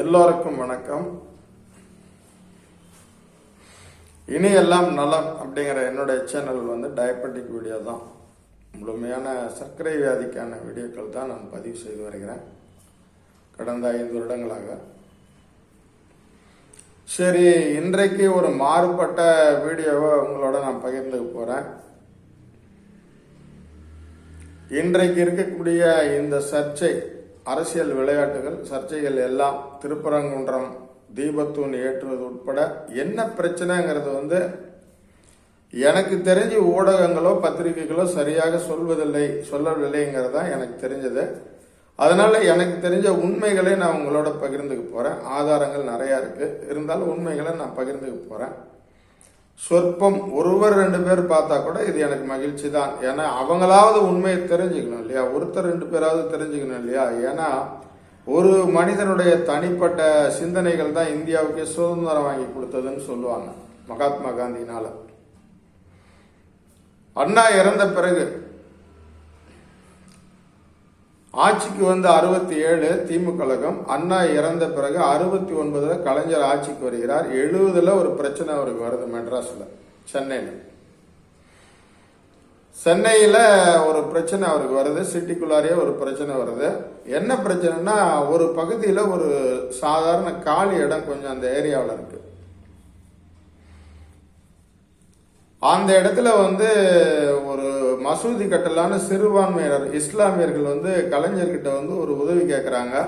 எல்லோருக்கும் வணக்கம். இனி எல்லாம் நலம் அப்படிங்கிற என்னுடைய சேனல் வந்து டயபெட்டிக் வீடியோ தான். முழுமையான சர்க்கரை வியாதிக்கான வீடியோக்கள் தான் நான் பதிவு செய்து வருகிறேன். கடந்த ஐந்து வருடங்களாக. சரி இன்றைக்கு ஒரு மாறுபட்ட வீடியோவை உங்களோட நான் பகிர்ந்துக்க போகிறேன் இன்றைக்கு இருக்கக்கூடிய இந்த சர்ச்சை அரசியல் விளையாட்டுகள் சர்ச்சைகள் எல்லாம் திருப்பரங்குன்றம் தீபத்தூண் ஏற்றுவது உட்பட என்ன பிரச்சனைங்கிறது வந்து எனக்கு தெரிஞ்சு ஊடகங்களோ பத்திரிகைகளோ சரியாக சொல்வதில்லை சொல்லவில்லைங்கிறது தான் எனக்கு தெரிஞ்சது. அதனால் எனக்கு தெரிஞ்ச உண்மைகளை நான் உங்களோட பகிர்ந்துக்க போகிறேன் ஆதாரங்கள் நிறையா இருக்குது இருந்தாலும் உண்மைகளை நான் பகிர்ந்துக்க போகிறேன் சொற்பம் ஒருவர் ரெண்டு பேர் பார்த்தா கூட இது எனக்கு மகிழ்ச்சி தான் ஏன்னா அவங்களாவது உண்மையை தெரிஞ்சுக்கணும் இல்லையா? ஒருத்தர் ரெண்டு பேராவது தெரிஞ்சுக்கணும் இல்லையா? ஏன்னா ஒரு மனிதனுடைய தனிப்பட்ட சிந்தனைகள் தான் இந்தியாவுக்கே சுதந்திரம் வாங்கி கொடுத்ததுன்னு சொல்லுவாங்க மகாத்மா காந்தினால அண்ணா இறந்த பிறகு ஆட்சிக்கு வந்து அறுபத்தி ஏழு திமுக கழகம் அண்ணா இறந்த பிறகு அறுபத்தி ஒன்பதுல கலைஞர் ஆட்சிக்கு வருகிறார். எழுபதுல ஒரு பிரச்சனை அவருக்கு வருது மெட்ராஸ்ல சென்னையில். சென்னையில் ஒரு பிரச்சனை அவருக்கு வருது சிட்டிக்குள்ளாரே ஒரு பிரச்சனை வருது. என்ன பிரச்சனைனா ஒரு பகுதியில் ஒரு சாதாரண காலி இடம் கொஞ்சம் அந்த ஏரியாவில் இருக்கு. அந்த இடத்துல வந்து மசூதி கட்டலான்னு சிறுபான்மையினர் இஸ்லாமியர்கள் வந்து கலைஞர்கிட்ட வந்து ஒரு உதவி கேட்குறாங்க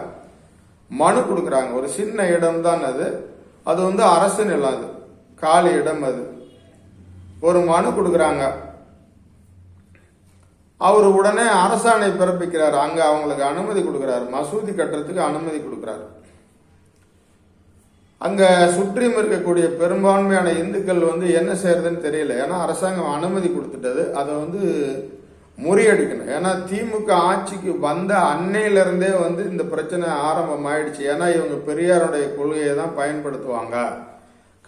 மனு கொடுக்குறாங்க. ஒரு சின்ன இடம் தான் அது. அது வந்து அரசு நிலம் அது. காலி இடம் அது. ஒரு மனு கொடுக்குறாங்க. அவர் உடனே அரசாணை பிறப்பிக்கிறார். அங்க அவங்களுக்கு அனுமதி கொடுக்குறாரு. மசூதி கட்டுறதுக்கு அனுமதி கொடுக்குறாரு. அங்கே சுற்றியும் இருக்கக்கூடிய பெரும்பான்மையான இந்துக்கள் வந்து என்ன செய்யறதுன்னு தெரியல. ஏன்னா அரசாங்கம் அனுமதி கொடுத்துட்டது. அதை வந்து முறியடிக்கணும். ஏன்னா திமுக ஆட்சிக்கு வந்த அன்னையிலிருந்தே வந்து இந்த பிரச்சனை ஆரம்பம் ஆயிடுச்சு ஏன்னா இவங்க பெரியாருடைய கொள்கையை தான் பயன்படுத்துவாங்க.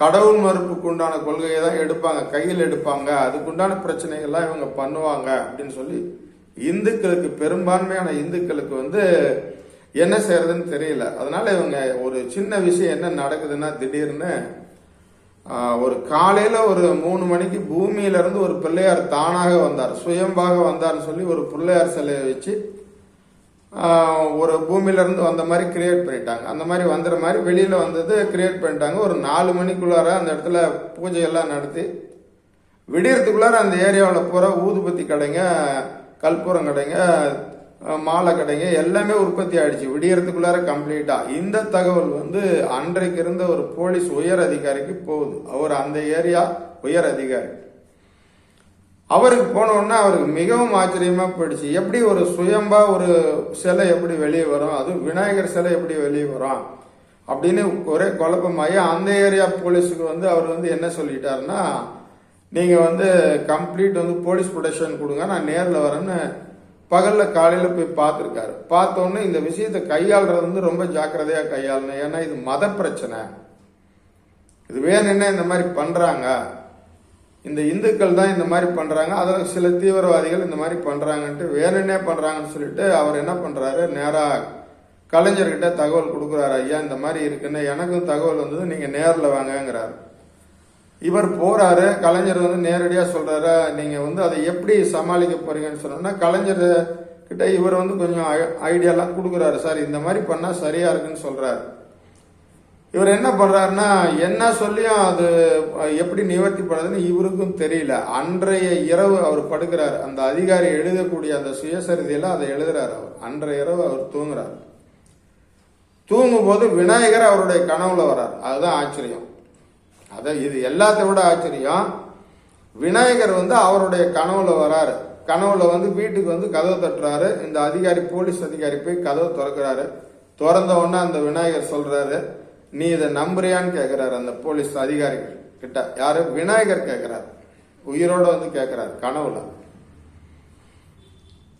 கடவுள் மறுப்புக்கு உண்டான கொள்கையை தான் எடுப்பாங்க. கையில் எடுப்பாங்க. அதுக்குண்டான பிரச்சனைகள்லாம் இவங்க பண்ணுவாங்க அப்படின்னு சொல்லி இந்துக்களுக்கு பெரும்பான்மையான இந்துக்களுக்கு வந்து என்ன செய்யறதுன்னு தெரியல. அதனால இவங்க ஒரு சின்ன விஷயம் என்ன நடக்குதுன்னா திடீர்னு ஒரு காலையில ஒரு மூணு மணிக்கு பூமியில இருந்து ஒரு பிள்ளையார் தானாக வந்தார். சுயம்பாக வந்தார்னு சொல்லி ஒரு பிள்ளையார் சிலையை வச்சு ஒரு பூமியில இருந்து வந்த மாதிரி கிரியேட் பண்ணிட்டாங்க. அந்த மாதிரி வந்துற மாதிரி வெளியில வந்தது கிரியேட் பண்ணிட்டாங்க. ஒரு நாலு மணிக்குள்ளார அந்த இடத்துல பூஜை எல்லாம் நடத்தி விடியறதுக்குள்ளார அந்த ஏரியாவில் பூரா ஊதுபத்தி கடைங்க கற்பூரம் கடைங்க மாலை கடைங்க எல்லாமே உற்பத்தி ஆயிடுச்சு. விடியறதுக்குள்ளார கம்ப்ளீட்டா இந்த தகவல் வந்து அன்றைக்கு இருந்த ஒரு போலீஸ் உயர் அதிகாரிக்கு போகுது. அவர் அந்த ஏரியா உயர் அதிகாரி. அவருக்கு போனோடனே அவருக்கு மிகவும் ஆச்சரியமாக போயிடுச்சு. எப்படி ஒரு சுயம்பா ஒரு சிலை எப்படி வெளியே வரும்? அதுவும் விநாயகர் சிலை எப்படி வெளியே வரும்? அப்படின்னு ஒரே குழப்பமாயி அந்த ஏரியா போலீஸுக்கு வந்து அவர் வந்து என்ன சொல்லிட்டாருன்னா நீங்கள் வந்து கம்ப்ளீட் வந்து போலீஸ் ப்ரொடெக்ஷன் கொடுங்க. நான் நேரில் வரேன்னு பகல்ல காலையில போய் பார்த்துருக்காரு. பார்த்தோன்னே இந்த விஷயத்தை கையாளுறது வந்து ரொம்ப ஜாக்கிரதையா கையாளணும். ஏன்னா இது மத பிரச்சனை. இது வேணும்னா இந்த மாதிரி பண்றாங்க? இந்த இந்துக்கள் தான் இந்த மாதிரி பண்றாங்க. அதில் சில தீவிரவாதிகள் இந்த மாதிரி பண்றாங்கன்ட்டு வேணும்னே பண்றாங்கன்னு சொல்லிட்டு அவர் என்ன பண்றாரு? நேரா கலைஞர்கிட்ட தகவல் கொடுக்குறாரு. ஐயா இந்த மாதிரி இருக்குன்னு எனக்கும் தகவல் வந்தது. நீங்க நேரில் வாங்கங்கிறாரு. இவர் போறாரு கலைஞர் வந்து நேரடியாக சொல்றாரு நீங்க வந்து அதை எப்படி சமாளிக்க போறீங்கன்னு சொன்னோம்னா கலைஞர் கிட்ட இவர் வந்து கொஞ்சம் ஐடியாலாம் கொடுக்குறாரு. சார் இந்த மாதிரி பண்ணா சரியா இருக்குன்னு சொல்றாரு. இவர் என்ன பண்றாருன்னா என்ன சொல்லியும் அது எப்படி நிவர்த்தி பண்ணதுன்னு இவருக்கும் தெரியல. அன்றைய இரவு அவர் படுக்கிறார். அந்த அதிகாரி எழுதக்கூடிய அந்த சுயசரிதையில அதை எழுதுறாரு அவர். அன்றைய இரவு அவர் தூங்குறார். தூங்கும் போது விநாயகர் அவருடைய கனவுல வரார் அதுதான் ஆச்சரியம். அதை இது எல்லாத்தை விட ஆச்சரியம். விநாயகர் வந்து அவருடைய கனவுல வராரு. கனவுல வந்து வீட்டுக்கு வந்து கதவை தட்டுறாரு. இந்த அதிகாரி போலீஸ் அதிகாரி போய் கதவை திறக்கிறாரு. திறந்த உடனே அந்த விநாயகர் சொல்றாரு நீ இதை நம்புறியான்னு கேட்கிறாரு அந்த போலீஸ் அதிகாரி கிட்ட. யாரு? விநாயகர் கேட்கிறாரு உயிரோட வந்து கேட்கிறாரு கனவுல.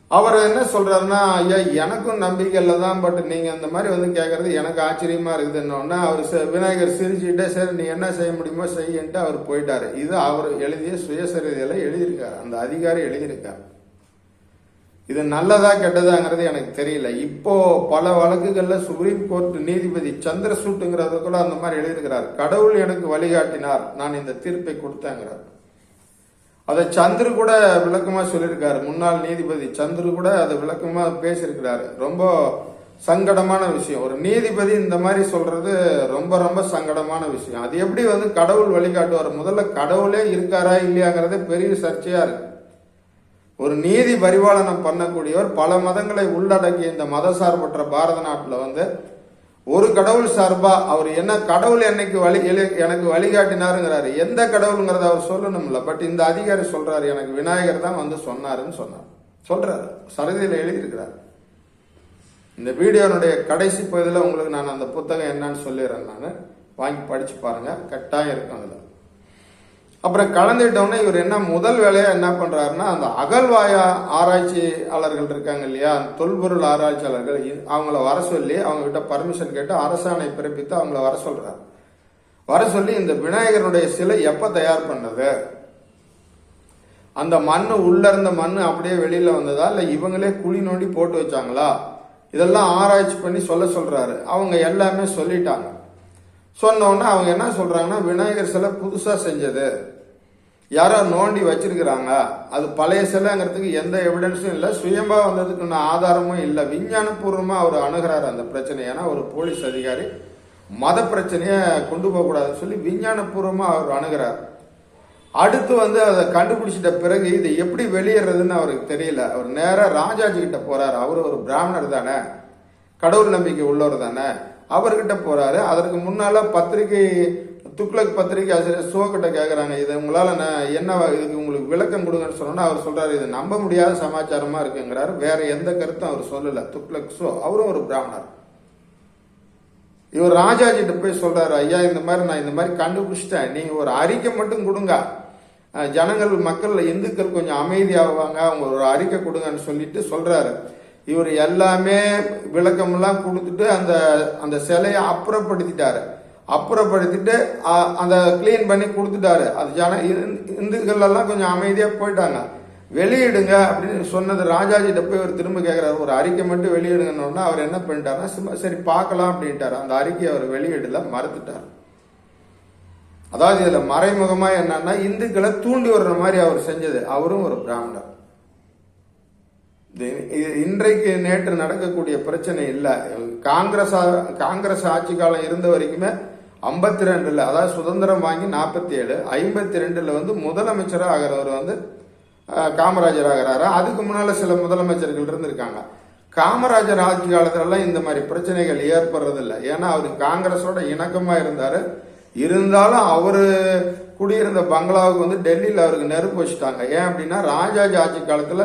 அவர் என்ன சொல்றாருன்னா ஐயா எனக்கும் நம்பிக்கையில் தான் பட் நீங்க அந்த மாதிரி வந்து கேட்கறது எனக்கு ஆச்சரியமா இருக்குதுன்னு அவர் ச- விநாயகர் சிரிச்சுட்டே சரி நீ என்ன செய்ய முடியுமோ செய்யன்ட்டு அவர் போயிட்டாரு. இது அவர் எழுதிய சுயசரிதையில எழுதியிருக்காரு. அந்த அதிகாரி எழுதியிருக்காரு. இது நல்லதா கெட்டதாங்கிறது எனக்கு தெரியல. இப்போ பல வழக்குகள்ல சுப்ரீம் கோர்ட் நீதிபதி சந்திரசூட்டுங்கிறத கூட அந்த மாதிரி எழுதியிருக்கிறார். கடவுள் எனக்கு வழிகாட்டினார். நான் இந்த தீர்ப்பை கொடுத்தேங்கிறார். அதை சந்திரு கூட விளக்கமா சொல்லியிருக்காரு. முன்னாள் நீதிபதி சந்திரு கூட அதை விளக்கமா பேசியிருக்கிறாரு. ரொம்ப சங்கடமான விஷயம். ஒரு நீதிபதி இந்த மாதிரி சொல்றது ரொம்ப ரொம்ப சங்கடமான விஷயம். அது எப்படி வந்து கடவுள் வழிகாட்டுவார்? முதல்ல கடவுளே இருக்காரா இல்லையாங்கிறதே பெரிய சர்ச்சையா இருக்கு. ஒரு நீதி பரிபாலனம் பண்ணக்கூடியவர் பல மதங்களை உள்ளடக்கிய இந்த மதசார்பற்ற பாரத நாட்டில் வந்து ஒரு கடவுள் சார்பா அவர் என்ன கடவுள் என்னைக்கு வழி எழு- எனக்கு வழிகாட்டினாருங்கிறாரு. எந்த கடவுளுங்கிறத அவர் சொல்லணும்ல. பட் இந்த அதிகாரி சொல்றாரு எனக்கு விநாயகர் தான் வந்து சொன்னாருன்னு சொன்னார். சொல்றாரு. சரதியில் எழுதியிருக்கிறார். இந்த வீடியோனுடைய கடைசி பகுதியில் உங்களுக்கு நான் அந்த புத்தகம் என்னன்னு சொல்லிடுறேன் நான். வாங்கி படிச்சு பாருங்க. கட்டாயம் இருக்கும் அதில். அப்புறம் கலந்துட்டோன்னே இவர் என்ன முதல் வேலையாக என்ன பண்ணுறாருன்னா அந்த அகழ்வாய ஆராய்ச்சியாளர்கள் இருக்காங்க இல்லையா தொல்பொருள் ஆராய்ச்சியாளர்கள் அவங்கள வர சொல்லி அவங்ககிட்ட பர்மிஷன் கேட்டு அரசாணை பிறப்பித்து அவங்கள வர சொல்கிறார் வர சொல்லி இந்த விநாயகருடைய சிலை எப்போ தயார் பண்ணது? அந்த மண்ணு உள்ள இருந்த மண் அப்படியே வெளியில் வந்ததா இல்லை இவங்களே குழி நோண்டி போட்டு வச்சாங்களா? இதெல்லாம் ஆராய்ச்சி பண்ணி சொல்ல சொல்கிறாரு அவங்க எல்லாமே சொல்லிட்டாங்க. சொன்னோன்னே அவங்க என்ன சொல்கிறாங்கன்னா விநாயகர் சிலை புதுசாக செஞ்சது. யாரோ நோண்டி வச்சிருக்கிறாங்க. அது பழைய சிலைங்கிறதுக்கு எந்த எவிடன்ஸும் இல்லை. சுயம்பா வந்ததுக்கு ஆதாரமும் இல்லை. விஞ்ஞானபூர்வமாக அவர் அணுகிறாரு அந்த பிரச்சனை ஏன்னா ஒரு போலீஸ் அதிகாரி மத பிரச்சனையை கொண்டு போகக்கூடாதுன்னு சொல்லி விஞ்ஞானபூர்வமாக அவர் அணுகிறார். அடுத்து வந்து அதை கண்டுபிடிச்சிட்ட பிறகு இதை எப்படி வெளியேறதுன்னு அவருக்கு தெரியல. அவர் நேராக ராஜாஜி கிட்ட போறாரு. அவர் ஒரு பிராமணர் தானே. கடவுள் நம்பிக்கை உள்ளவர் தானே. அவர்கிட்ட போறாரு. அதற்கு முன்னால பத்திரிகை துக்ளக் பத்திரிகை ஆசிரியர் சிவகிட்ட கேட்குறாங்க இதை உங்களால் நான் என்ன இதுக்கு உங்களுக்கு விளக்கம் கொடுங்கன்னு சொன்னோன்னா அவர் சொல்கிறார் இது நம்ப முடியாத சமாச்சாரமாக இருக்குங்கிறாரு. வேற எந்த கருத்தும் அவர் சொல்லலை. துக்ளக் சோ அவரும் ஒரு பிராமணர். இவர் ராஜாஜிட்ட போய் சொல்கிறாரு ஐயா இந்த மாதிரி நான் இந்த மாதிரி கண்டுபிடிச்சிட்டேன். நீங்கள் ஒரு அறிக்கை மட்டும் கொடுங்க. ஜனங்கள் மக்கள் இந்துக்கள் கொஞ்சம் அமைதியாவாங்க. அவங்க ஒரு அறிக்கை கொடுங்கன்னு சொல்லிட்டு சொல்கிறாரு இவர் எல்லாமே விளக்கமெல்லாம் கொடுத்துட்டு அந்த அந்த சிலையை அப்புறப்படுத்திட்டாரு. அப்புறப்படுத்திட்டு அந்த க்ளீன் பண்ணி கொடுத்துட்டாரு. அது ஜன இந்து- இந்துக்கள் எல்லாம் கொஞ்சம் அமைதியாக போயிட்டாங்க. வெளியிடுங்க அப்படின்னு சொன்னது ராஜாஜிட்ட போய் அவர் திரும்ப கேட்குறாரு ஒரு அறிக்கை மட்டும் வெளியிடுங்கன்னு அவர் என்ன பண்ணிட்டாருன்னா சும்மா சரி பார்க்கலாம் அப்படின்ட்டார். அந்த அறிக்கையை அவர் வெளியிடல மறுத்துட்டார். அதாவது இதில் மறைமுகமாக என்னன்னா இந்துக்களை தூண்டி வர்ற மாதிரி அவர் செஞ்சது. அவரும் ஒரு பிராமணர். இன்றைக்கு நேற்று நடக்கக்கூடிய பிரச்சனை இல்லை. காங்கிரஸ் காங்கிரஸ் ஆட்சி காலம் இருந்த வரைக்குமே ஐம்பத்தி ரெண்டுல அதாவது சுதந்திரம் வாங்கி நாற்பத்தி ஏழு ஐம்பத்தி ரெண்டுல வந்து முதலமைச்சராக ஆகிறவர் வந்து காமராஜர் ஆகிறாரு. அதுக்கு முன்னால சில முதலமைச்சர்கள் இருந்திருக்காங்க. காமராஜர் ஆட்சி காலத்துலலாம் இந்த மாதிரி பிரச்சனைகள் ஏற்படுறதில்லை. ஏன்னா அவர் காங்கிரஸோட இணக்கமா இருந்தாரு. இருந்தாலும் அவரு குடியிருந்த பங்களாவுக்கு வந்து டெல்லியில் அவருக்கு நெருப்பு வச்சுட்டாங்க. ஏன் அப்படின்னா ராஜாஜி ஆட்சி காலத்துல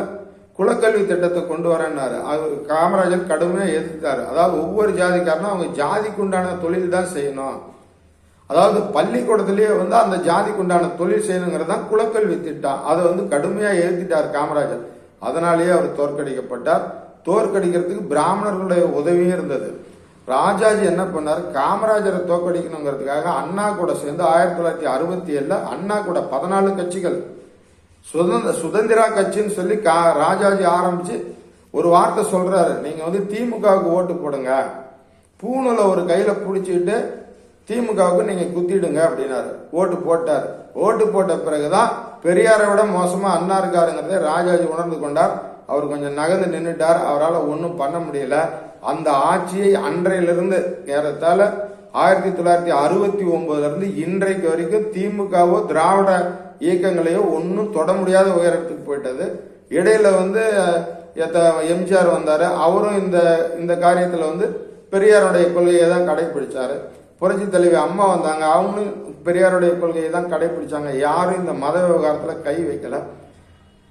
குலக்கல்வி திட்டத்தை கொண்டு வரேன்னாரு. அவர் காமராஜர் கடுமையாக எதிர்த்தார். அதாவது ஒவ்வொரு ஜாதிக்காரனும் அவங்க ஜாதிக்குண்டான தொழில் தான் செய்யணும். அதாவது பள்ளிக்கூடத்திலேயே வந்து அந்த ஜாதிக்கு உண்டான தொழில் செய்யணுங்கிறது தான் குலக்கல்வி திட்டம். அதை வந்து கடுமையாக எழுதிட்டார் காமராஜர். அதனாலேயே அவர் தோற்கடிக்கப்பட்டார். தோற்கடிக்கிறதுக்கு பிராமணர்களுடைய உதவியும் இருந்தது. ராஜாஜி என்ன பண்ணார்? காமராஜரை தோற்கடிக்கணுங்கிறதுக்காக அண்ணா கூட சேர்ந்து ஆயிரத்தி தொள்ளாயிரத்தி அறுபத்தி ஏழுல அண்ணா கூட பதினாலு கட்சிகள். சுதந்திர சுதந்திரா கட்சின்னு சொல்லி கா ராஜாஜி ஆரம்பிச்சு ஒரு வார்த்தை சொல்றாரு. நீங்க வந்து திமுகவுக்கு ஓட்டு போடுங்க. பூணில் ஒரு கையில பிடிச்சிக்கிட்டு திமுகவுக்கு நீங்க குத்திடுங்க அப்படின்னாரு. ஓட்டு போட்டார். ஓட்டு போட்ட பிறகுதான் பெரியாரை விட மோசமா அண்ணா இருக்காருங்கிறத ராஜாஜி உணர்ந்து கொண்டார். அவர் கொஞ்சம் நகர்ந்து நின்றுட்டார் அவரால் ஒன்றும் பண்ண முடியல. அந்த ஆட்சியை அன்றையிலிருந்து ஏறத்தால ஆயிரத்தி தொள்ளாயிரத்தி அறுபத்தி ஒன்பதுல இருந்து இன்றைக்கு வரைக்கும் திமுகவோ திராவிட இயக்கங்களையோ ஒன்றும் தொட முடியாத உயரத்துக்கு போயிட்டது. இடையில வந்து எத்த- எம்ஜிஆர் வந்தார். அவரும் இந்த இந்த காரியத்தில் வந்து பெரியாருடைய கொள்கையை தான் கடைபிடிச்சாரு புரட்சி தலைவி அம்மா வந்தாங்க. அவங்களும் பெரியாருடைய கொள்கையை தான் கடைபிடிச்சாங்க யாரும் இந்த மத விவகாரத்தில் கை வைக்கல.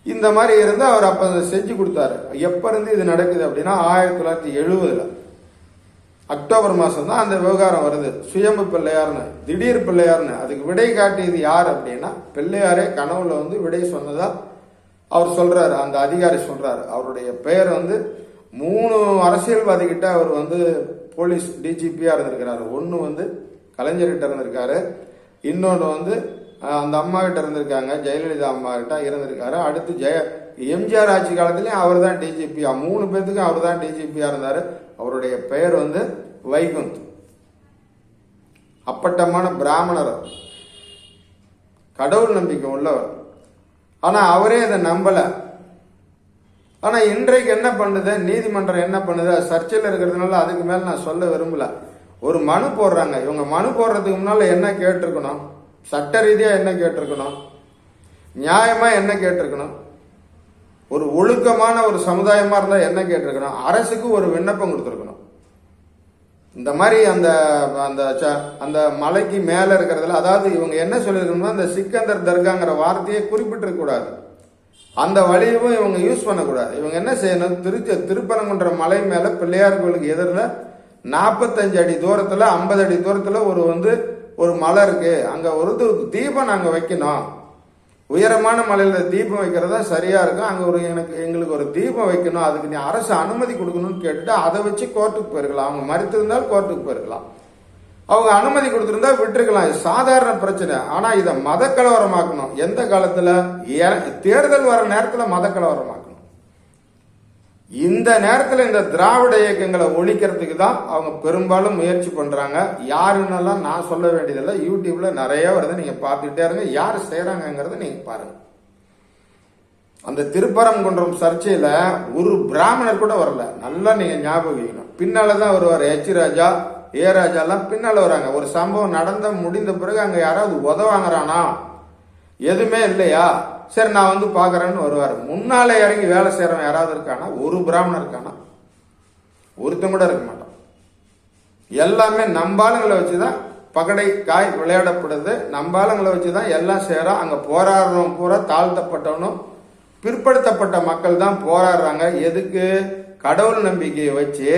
இந்த மாதிரி இருந்து அவர் அப்ப அதை செஞ்சு கொடுத்தாரு. எப்ப இருந்து இது நடக்குது அப்படின்னா ஆயிரத்தி தொள்ளாயிரத்தி எழுபதுல அக்டோபர் மாசம் தான் அந்த விவகாரம் வருது. சுயம்பு பிள்ளையார்னு திடீர் பிள்ளையார்னு. அதுக்கு விடை காட்டியது யார் அப்படின்னா பிள்ளையாரே கனவுல வந்து விடை சொன்னதா அவர் சொல்றாரு. அந்த அதிகாரி சொல்றாரு. அவருடைய பெயர் வந்து மூணு அரசியல்வாதிகிட்ட அவர் வந்து போலீஸ் டிஜிபியாக இருந்திருக்கிறாரு. ஒன்று வந்து கலைஞர்கிட்ட இருந்திருக்காரு. இன்னொன்று வந்து அந்த அம்மாக்கிட்ட இருந்திருக்காங்க. ஜெயலலிதா அம்மாக்கிட்ட இருந்திருக்காரு. அடுத்து ஜெய எம்ஜிஆர் ஆட்சி காலத்துலேயும் அவர் தான் டிஜிபியா மூணு பேர்த்துக்கும் அவர் தான் டிஜிபியாக இருந்தார். அவருடைய பெயர் வந்து வைகுந்த். அப்பட்டமான பிராமணர் கடவுள் நம்பிக்கை உள்ளவர். ஆனால் அவரே இதை நம்பலை. ஆனால் இன்றைக்கு என்ன பண்ணுது? நீதிமன்றம் என்ன பண்ணுது? சர்ச்சையில் இருக்கிறதுனால அதுக்கு மேலே நான் சொல்ல விரும்பல. ஒரு மனு போடுறாங்க. இவங்க மனு போடுறதுக்கு முன்னால் என்ன கேட்டிருக்கணும்? சட்ட ரீதியாக என்ன கேட்டிருக்கணும்? நியாயமாக என்ன கேட்டிருக்கணும்? ஒரு ஒழுக்கமான ஒரு சமுதாயமாக இருந்தால் என்ன கேட்டிருக்கணும்? அரசுக்கு ஒரு விண்ணப்பம் கொடுத்துருக்கணும். இந்த மாதிரி அந்த அந்த ச- அந்த மலைக்கு மேலே இருக்கிறதுல அதாவது இவங்க என்ன சொல்லியிருக்கணும்னா அந்த சிக்கந்தர் தர்காங்கிற வார்த்தையை குறிப்பிட்டிருக்கக்கூடாது அந்த வழியவும் இவங்க யூஸ் பண்ணக்கூடாது. இவங்க என்ன செய்யணும்? திருச்சி திருப்பரங்குன்ற மலை மேலே பிள்ளையார் கோயிலுக்கு எதிரில் நாற்பத்தஞ்சு அடி தூரத்தில் ஐம்பது அடி தூரத்தில் ஒரு வந்து ஒரு மலை இருக்குது அங்கே ஒரு தீபம் நாங்கள் வைக்கணும். உயரமான மலையில் தீபம் வைக்கிறது தான் சரியாக இருக்கும். அங்கே ஒரு எனக்கு எங்களுக்கு ஒரு தீபம் வைக்கணும். அதுக்கு நீ அரசு அனுமதி கொடுக்கணும்னு கேட்டுட்டு அதை வச்சு கோர்ட்டுக்கு போயிருக்கலாம். அவங்க மறுத்திருந்தால் கோர்ட்டுக்கு போயிருக்கலாம். அவங்க அனுமதி கொடுத்துருந்தா விட்டுருக்கலாம். இது சாதாரண பிரச்சனை. ஆனா இதை மத கலவரமாக்கணும் எந்த காலத்துல? தேர்தல் வர நேரத்தில் மத கலவரமாக்கணும் இந்த நேரத்தில் இந்த திராவிட இயக்கங்களை ஒழிக்கிறதுக்கு தான் அவங்க பெரும்பாலும் முயற்சி பண்றாங்க. யாருன்னெல்லாம் நான் சொல்ல வேண்டியதில்லை யூடியூப்ல நிறைய வருது. நீங்க பார்த்துக்கிட்டே இருங்க. யார் செய்யறாங்கிறத நீங்க பாருங்க. அந்த திருப்பரங்குன்றம் சர்ச்சையில ஒரு பிராமணர் கூட வரல. நல்லா நீங்க ஞாபகம் பின்னால் தான் வருவார். எச். ராஜா ஏராஜாலாம் பின்னால் வராங்க. ஒரு சம்பவம் நடந்த முடிந்த பிறகு அங்கே யாராவது உதவாங்கறானா எதுவுமே இல்லையா? சரி நான் வந்து பார்க்குறேன்னு வருவார். முன்னால் இறங்கி வேலை செய்கிறவன் யாராவது இருக்கானா? ஒரு பிராமணர் இருக்கானா? ஒருத்தன் கூட இருக்க மாட்டான். எல்லாமே நம்பாளுங்களை வச்சு தான் பகடை காய் விளையாடப்படுது. நம்பாளுங்களை வச்சு தான் எல்லாம் சேரும் அங்கே போராடுறவன் பூரா தாழ்த்தப்பட்டவனும் பிற்படுத்தப்பட்ட மக்கள் தான் போராடுறாங்க. எதுக்கு? கடவுள் நம்பிக்கையை வச்சு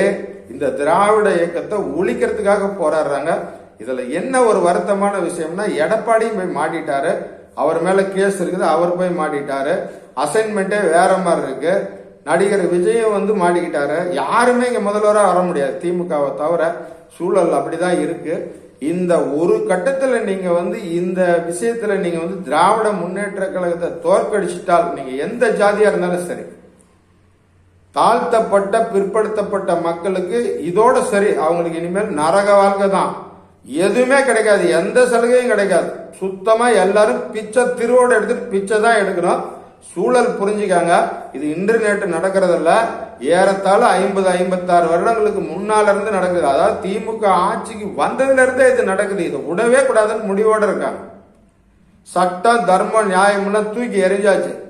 இந்த திராவிட இயக்கத்தை ஒழிக்கிறதுக்காக போராடுறாங்க. இதில் என்ன ஒரு வருத்தமான விஷயம்னா எடப்பாடியும் போய் மாட்டிட்டாரு. அவர் மேலே கேஸ் இருக்குது அவர் போய் மாட்டிட்டாரு. அசைன்மெண்ட்டே வேற மாதிரி இருக்கு. நடிகர் விஜயும் வந்து மாட்டிக்கிட்டாரு. யாருமே இங்கே முதல்வராக வர முடியாது திமுகவை தவிர. சூழல் அப்படிதான் இருக்கு. இந்த ஒரு கட்டத்தில் நீங்கள் வந்து இந்த விஷயத்தில் நீங்கள் வந்து திராவிட முன்னேற்ற கழகத்தை தோற்கடிச்சிட்டால் நீங்கள் எந்த ஜாதியாக இருந்தாலும் சரி தாழ்த்தப்பட்ட பிற்படுத்தப்பட்ட மக்களுக்கு இதோட சரி. அவங்களுக்கு இனிமேல் நரக வாழ்க்கை தான். எதுவுமே கிடைக்காது. எந்த சலுகையும் கிடைக்காது. சுத்தமா எல்லாரும் பிச்சை திருவோட எடுத்துட்டு பிச்சை தான் எடுக்கணும். சூழல் புரிஞ்சுக்காங்க. இது இன்டர்நெட் நடக்கிறதில்ல. ஏறத்தாழ ஐம்பது ஐம்பத்தாறு வருடங்களுக்கு முன்னால இருந்து நடக்குது. அதாவது திமுக ஆட்சிக்கு வந்ததுல இருந்தே இது நடக்குது. இது விடவே கூடாதுன்னு முடிவோட இருக்காங்க. சட்டம் தர்மம் நியாயம்னா தூக்கி எரிஞ்சாச்சு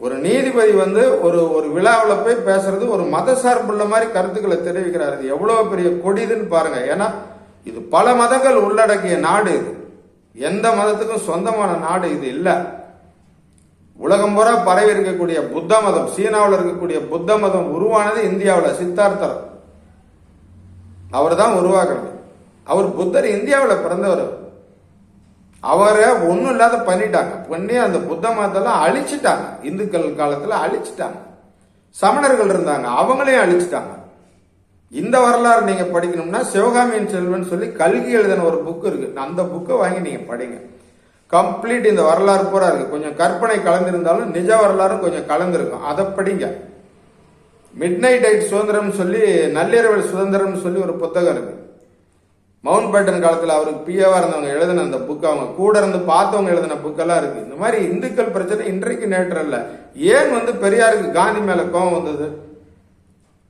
ஒரு நீதிபதி வந்து ஒரு ஒரு விழாவில் போய் பேசுறது ஒரு மத சார்புள்ள மாதிரி கருத்துக்களை தெரிவிக்கிறார். இது எவ்வளோ பெரிய கொடிதுன்னு பாருங்க. ஏன்னா இது பல மதங்கள் உள்ளடக்கிய நாடு இது. எந்த மதத்துக்கும் சொந்தமான நாடு இது இல்லை. உலகம் பூரா பரவி இருக்கக்கூடிய புத்த மதம் சீனாவில் இருக்கக்கூடிய புத்த மதம் உருவானது இந்தியாவில் சித்தார்த்தர். அவர் தான் உருவாக்குறது அவர் புத்தர் இந்தியாவில் பிறந்தவர். அவரை ஒன்றும் இல்லாத பண்ணிட்டாங்க. பண்ணி அந்த புத்த மதத்தெல்லாம் அழிச்சிட்டாங்க. இந்துக்கள் காலத்தில் அழிச்சிட்டாங்க. சமணர்கள் இருந்தாங்க. அவங்களையும் அழிச்சிட்டாங்க. இந்த வரலாறு நீங்க படிக்கணும்னா சிவகாமியின் செல்வன் சொல்லி கல்கி எழுதின ஒரு புக் இருக்கு. அந்த புக்கை வாங்கி நீங்க படிங்க. கம்ப்ளீட் இந்த வரலாறு பூரா இருக்கு. கொஞ்சம் கற்பனை கலந்திருந்தாலும் நிஜ வரலாறும் கொஞ்சம் கலந்துருக்கும். அதை படிங்க. மிட் நைட் ஐட் சுதந்திரம் சொல்லி நள்ளிரவல் சுதந்திரம்னு சொல்லி ஒரு புத்தகம் இருக்கு. மவுண்ட் பேட்டன் காலத்தில் அவருக்கு பிஏவாக இருந்தவங்க எழுதின அந்த புக் அவங்க கூட இருந்து பார்த்தவங்க எழுதின புக்கெல்லாம் இருக்கு. இந்த மாதிரி இந்துக்கள் பிரச்சனை இன்றைக்கு நேற்று இல்லை ஏன் வந்து பெரியாருக்கு காந்தி மேலே கோபம் வந்தது?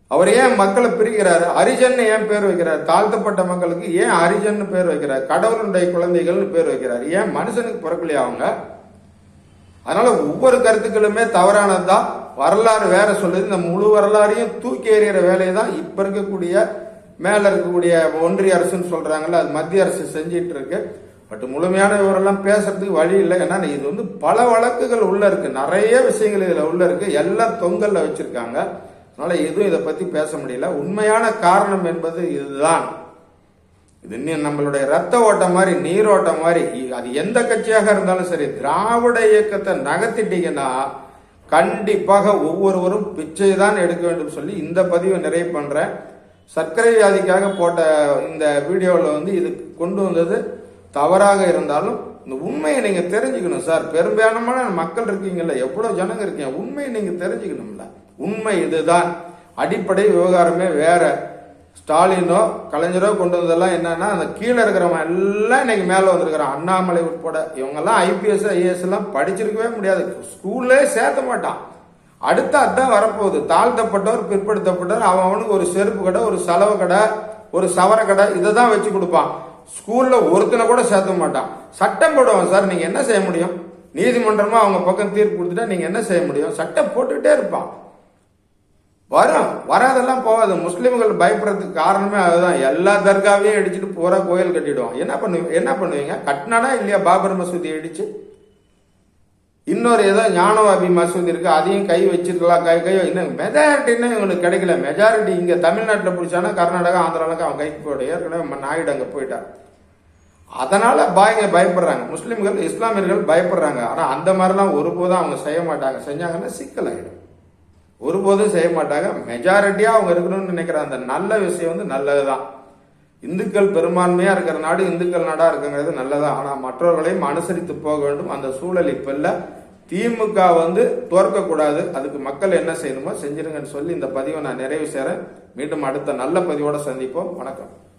அவர் ஏன் மக்களை பிரிக்கிறாரு? ஹரிஜன் ஏன் பேர் வைக்கிறார்? தாழ்த்தப்பட்ட மக்களுக்கு ஏன் ஹரிஜன் பேர் வைக்கிறார்? கடவுளுடைய குழந்தைகள்னு பேர் வைக்கிறார். ஏன் மனுஷனுக்கு பிறக்கலையா அவங்க? அதனால ஒவ்வொரு கருத்துக்களுமே தவறானதுதான். வரலாறு வேற சொல்லுது. இந்த முழு வரலாறையும் தூக்கி எறிகிற வேலையை தான் இப்ப இருக்கக்கூடிய மேல இருக்கக்கூடிய ஒன்றிய அரசுன்னு சொல்றாங்கல்ல அது மத்திய அரசு செஞ்சிட்டு இருக்கு பட் முழுமையான விவரம்லாம் பேசுறதுக்கு வழி இல்லை. ஏன்னா இது வந்து பல வழக்குகள் உள்ள இருக்கு. நிறைய விஷயங்கள் இதுல உள்ள இருக்கு. எல்லாம் தொங்கல்ல வச்சிருக்காங்க. அதனால எதுவும் இதை பத்தி பேச முடியல. உண்மையான காரணம் என்பது இதுதான். இது இன்னும் நம்மளுடைய ரத்த ஓட்டம் மாதிரி நீரோட்டம் மாதிரி அது எந்த கட்சியாக இருந்தாலும் சரி திராவிட இயக்கத்தை நகர்த்திட்டீங்கன்னா கண்டிப்பாக ஒவ்வொருவரும் பிச்சை தான் எடுக்க வேண்டும் சொல்லி இந்த பதிவை நிறைவு பண்றேன். சர்க்கரை வியாதிக்காக போட்ட இந்த வீடியோவில் வந்து இது கொண்டு வந்தது தவறாக இருந்தாலும் இந்த உண்மையை நீங்கள் தெரிஞ்சுக்கணும் சார். பெரும்பான்மையான மக்கள் இருக்கீங்கல்ல எவ்வளோ ஜனங்க இருக்கீங்க உண்மையை நீங்கள் தெரிஞ்சுக்கணும்ல. உண்மை இதுதான். அடிப்படை விவகாரமே வேற. ஸ்டாலினோ கலைஞரோ கொண்டு வந்ததெல்லாம் என்னன்னா அந்த கீழே இருக்கிறவன் எல்லாம் இன்னைக்கு மேலே வந்திருக்கிறான். அண்ணாமலை உட்பட இவங்கெல்லாம் ஐபிஎஸ் ஐஏஎஸ் எல்லாம் படிச்சிருக்கவே முடியாது. ஸ்கூல்லே சேர்த்த மாட்டான். அடுத்து அதான் வரப்போகுது. தாழ்த்தப்பட்டவர் பிற்படுத்தப்பட்டவர் அவன் அவனுக்கு ஒரு செருப்பு கடை ஒரு செலவு கடை ஒரு சவர கடை இதை தான் வச்சு கொடுப்பான். ஸ்கூல்ல ஒருத்தனை கூட சேர்த்த மாட்டான். சட்டம் போடுவான் சார் நீங்க என்ன செய்ய முடியும்? நீதிமன்றமா அவங்க பக்கம் தீர்ப்பு கொடுத்துட்டா நீங்க என்ன செய்ய முடியும்? சட்டம் போட்டுக்கிட்டே இருப்பான். வரும். வராதெல்லாம் போகாது. முஸ்லீம்கள் பயப்படுறதுக்கு காரணமே அதுதான். எல்லா தர்காவையும் இடிச்சிட்டு பூரா கோயில் கட்டிடுவோம் என்ன பண்ணுவீங்க என்ன பண்ணுவீங்க? கட்டினானா இல்லையா? பாபர் மசூதி இடிச்சு? இன்னொரு ஏதோ ஞானவாபி மசூதி இருக்கு அதையும் கை வச்சிருக்கலாம் கை கையோ இன்னும் மெஜாரிட்டின்னா இவனுக்கு கிடைக்கல. மெஜாரிட்டி இங்கே தமிழ்நாட்டில் பிடிச்சானா கர்நாடகா ஆந்திராவுக்கு அவன் கைக்கு போய்டும் ஏற்கனவே நாயுடு அங்கே போயிட்டான். அதனால பாய்ங்க பயப்படுறாங்க. முஸ்லீம்கள் இஸ்லாமியர்கள் பயப்படுறாங்க. ஆனால் அந்த மாதிரிலாம் ஒருபோதும் அவங்க செய்ய மாட்டாங்க. செஞ்சாங்கன்னா சிக்கலாயிடும். ஒருபோதும் செய்ய மாட்டாங்க. மெஜாரிட்டியாக அவங்க இருக்கணும்னு நினைக்கிற அந்த நல்ல விஷயம் வந்து நல்லது தான் இந்துக்கள் பெரும்பான்மையா இருக்கிற நாடு இந்துக்கள் நாடா இருக்குங்கிறது நல்லதான் ஆனா மற்றவர்களையும் அனுசரித்து போக வேண்டும். அந்த சூழல் இப்ப இல்ல. திமுக வந்து தோற்கக்கூடாது. அதுக்கு மக்கள் என்ன செய்யணுமோ செஞ்சிருங்கன்னு சொல்லி இந்த பதிவை நான் நிறைவு செய்றேன். மீண்டும் அடுத்த நல்ல பதிவோட சந்திப்போம். வணக்கம்.